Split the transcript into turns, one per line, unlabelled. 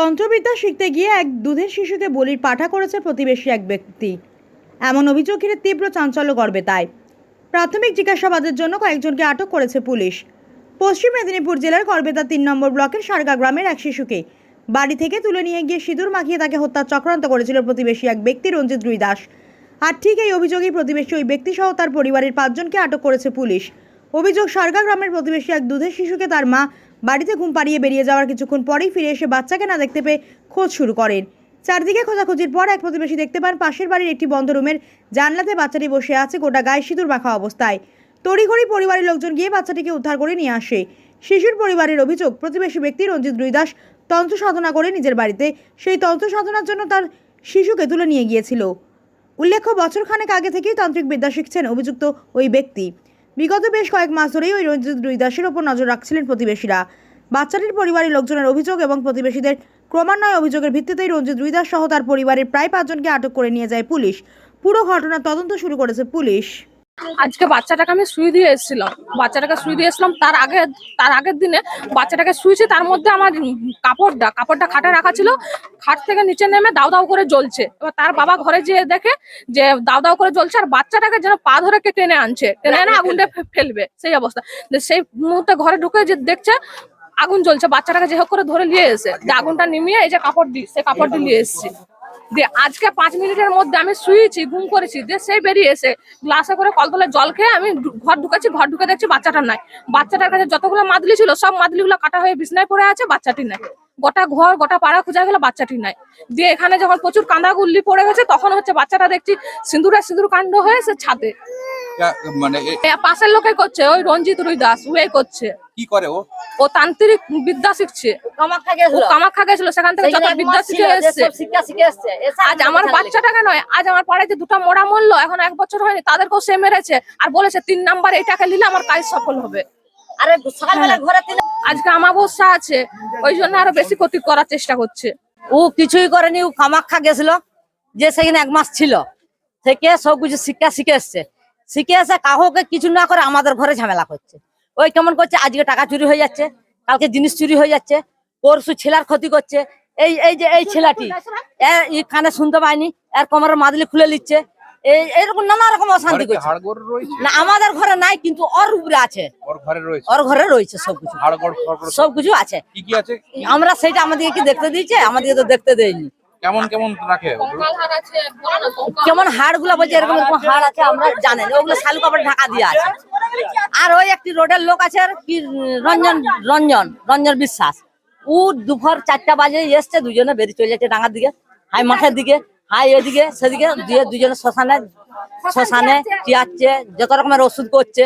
তন্ত্রবিদ্যা শিখতে গিয়ে এক দুধের শিশুকে বলির পাঠা করেছে প্রতিবেশী এক ব্যক্তি। এমন অভিযোগ ঘিরে তীব্র চাঞ্চল্য গর্বে তাই। প্রাথমিক জিজ্ঞাসাবাদের জন্য কয়েকজনকে আটক করেছে পুলিশ। পশ্চিম মেদিনীপুর জেলার করবেতা তিন নম্বর ব্লকের সারগা গ্রামের এক শিশুকে বাড়ি থেকে তুলে নিয়ে গিয়ে সিঁদুর মাখিয়ে তাকে হত্যার চক্রান্ত করেছিল প্রতিবেশী এক ব্যক্তি রঞ্জিত রুই দাস। আর ঠিক এই অভিযোগেই প্রতিবেশী ওই ব্যক্তি সহ তার পরিবারের পাঁচজনকে আটক করেছে পুলিশ। অভিযোগ, সারগা গ্রামের প্রতিবেশী এক দুধের শিশুকে তার মা বাড়িতে ঘুম পাড়িয়ে বেরিয়ে যাওয়ার কিছুক্ষণ পরেই ফিরে এসে বাচ্চাকে না দেখতে পেয়ে খোঁজ শুরু করেন। চারদিকে খোঁজাখুঁজির পর এক প্রতিবেশী দেখতে পান পাশের বাড়ির একটি বন্ধ রুমের জানলাতে বাচ্চাটি বসে আছে গোটা গায়ে সিঁদুর মাখা অবস্থায়। তড়িঘড়ি পরিবারের লোকজন গিয়ে বাচ্চাটিকে উদ্ধার করে নিয়ে আসে। শিশুর পরিবারের অভিযোগ, প্রতিবেশী ব্যক্তি রঞ্জিত রুইদাস তন্ত্র সাধনা করে নিজের বাড়িতে সেই তন্ত্র সাধনার জন্য তার শিশুকে তুলে নিয়ে গিয়েছিল। উল্লেখ্য, বছরখানেক আগে থেকেই তান্ত্রিক বিদ্যা শিখছেন অভিযুক্ত ওই ব্যক্তি। বিগত বেশ কয়েক মাস ধরেই ওই রঞ্জিত রুইদাসের ওপর নজর রাখছিলেন প্রতিবেশীরা। বাচ্চাটির পরিবারের লোকজনের অভিযোগ এবং প্রতিবেশীদের ক্রমান্বয়ে অভিযোগের ভিত্তিতেই রঞ্জিত রুইদাস সহ তার পরিবারের প্রায় পাঁচজনকে আটক করে নিয়ে যায় পুলিশ। পুরো ঘটনার তদন্ত শুরু করেছে পুলিশ।
আজকে বাচ্চাটাকে আমি সুই দিয়ে এসেছিলাম। বাচ্চাটাকে সুই দিয়ে এসেছিলাম, তার আগে, তার আগের দিনে বাচ্চাটাকে শুয়েছি তার মধ্যে আমার কাপড়টা কাপড়টা খাটে রাখা ছিল, খাট থেকে নিচে নেমে দাও দাও করে জ্বলছে। এবার তার বাবা ঘরে যেয়ে দেখে যে দাও দাও করে জ্বলছে, আর বাচ্চাটাকে যেন পা ধরে কে টেনে আনছে, টেনে এনে আগুনটা ফেলবে, সেই অবস্থা। সেই মুহূর্তে ঘরে ঢুকে যে দেখছে আগুন জ্বলছে, বাচ্চাটাকে যে হোক করে ধরে নিয়ে এসে আগুনটা নিমিয়ে এই যে কাপড় দি সেই কাপড় দিয়ে নিয়ে এসেছি। দিয়ে আজকে পাঁচ মিনিটের মধ্যে আমি শুয়েছি, ঘুম করেছি, যে সে বেরিয়ে এসে গ্লাসে করে কলতলে জল খেয়ে আমি ঘর ঢুকেছি, ঘর ঢুকে দেখছি বাচ্চাটা নাই। বাচ্চাটার কাছে যতগুলো মাদলি ছিল, সব মাদলিগুলো কাটা হয়ে বিছনায় পড়ে আছে, বাচ্চাটি নাই। গোটা ঘর, গোটা পাড়া খুঁজা গেল, বাচ্চাটি নাই। দিয়ে এখানে যখন প্রচুর কাঁদা গুল্লি পড়ে গেছে, তখন হচ্ছে বাচ্চাটা দেখছি সিঁদুরে সিঁদুর কাণ্ড হয়ে সে ছাদে।
মানে
পাশের লোকে করছে ওই রঞ্জিত রুই দাস উয়ে করছে।
কি করে ও?
ও তান্ত্রিক বিদ্যা শিখছে।
কামাখ্যা গেছিল।
সেখান থেকে যত বিদ্যা শিখে এসছে। আজ আমার বাচ্চাটাকে নয় আজ আমার পাড়ায় যে দুটো মোড়া মরলো এখন এক বছর হয়নি তাদেরকেও সে মেরেছে আর বলেছে তিন নাম্বার এই টাকা নিলে আমার কাজ সফল হবে।
আরে সকালবেলা ঘরে তিন
আজকে আমাবস্যা আছে ওই জন্য আরও বেশি ক্ষতি করার চেষ্টা করছে।
ও কিছুই করেনি ও কামাখ্যা গেছিল যে সেখানে এক মাস ছিল থেকে সব কিছু শিক্ষা শিখে এসছে। শিখে এসে কাউকে কিছু না করে আমাদের ঘরে ঝামেলা করছে। ওই কেমন করছে আজকে টাকা চুরি হয়ে যাচ্ছে কালকে জিনিস চুরি হয়ে যাচ্ছে পরশু ছেলার ক্ষতি করছে। এই এই যে এই ছেলেটি কানে শুনতে পায়নি এর কোমরের মাদলি খুলে নিচ্ছে এই এইরকম নানা রকম অশান্তি করছে। না আমাদের ঘরে নাই কিন্তু ওর উপরে আছে।
ওর ঘরে রয়েছে?
সবকিছু
হাড়গোড় ফাড়গোড়
সব কিছু আছে।
কি কি আছে?
আমরা সেটা আমাদেরকে কি দেখতে দিয়েছে আমাদেরকে তো দেখতে দেয়নি।
কেমন কেমন রাখে?
কেমন হাড়গুলা বলছে এরকম এরকম হাড় আছে আমরা জানেন ওগুলো শালু কাপড় ঢাকা দিয়ে আছে। আর ওই একটি রোডের লোক আছে কি রঞ্জন রঞ্জন রঞ্জন বিশ্বাস। ও দুপুর চারটা বাজে এসছে দুজনে বেরিয়ে চলে যাচ্ছে ডাঙার দিকে হাই মাঠের দিকে হাই ওইদিকে সেদিকে দিয়ে দুজনে শ্মশানে শ্মশানে চিয়াচ্ছে যত রকমের ওষুধ করছে